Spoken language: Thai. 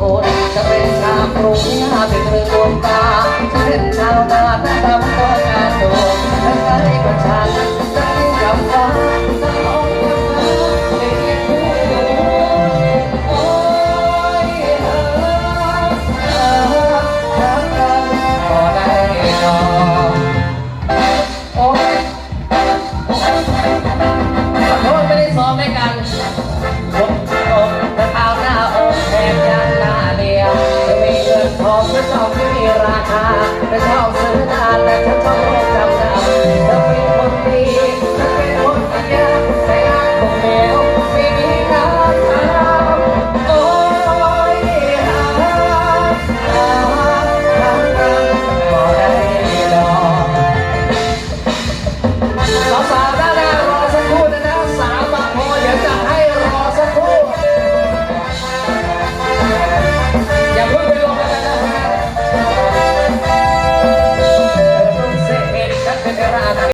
โอ้ ตรงนี้หาเป็นเองดวงตาเช่นดาวนาแต่ทำตัวงงานโดดนทั้งไรก็ชาติ ราคาเป็นข้าวซื้อนานและฉัน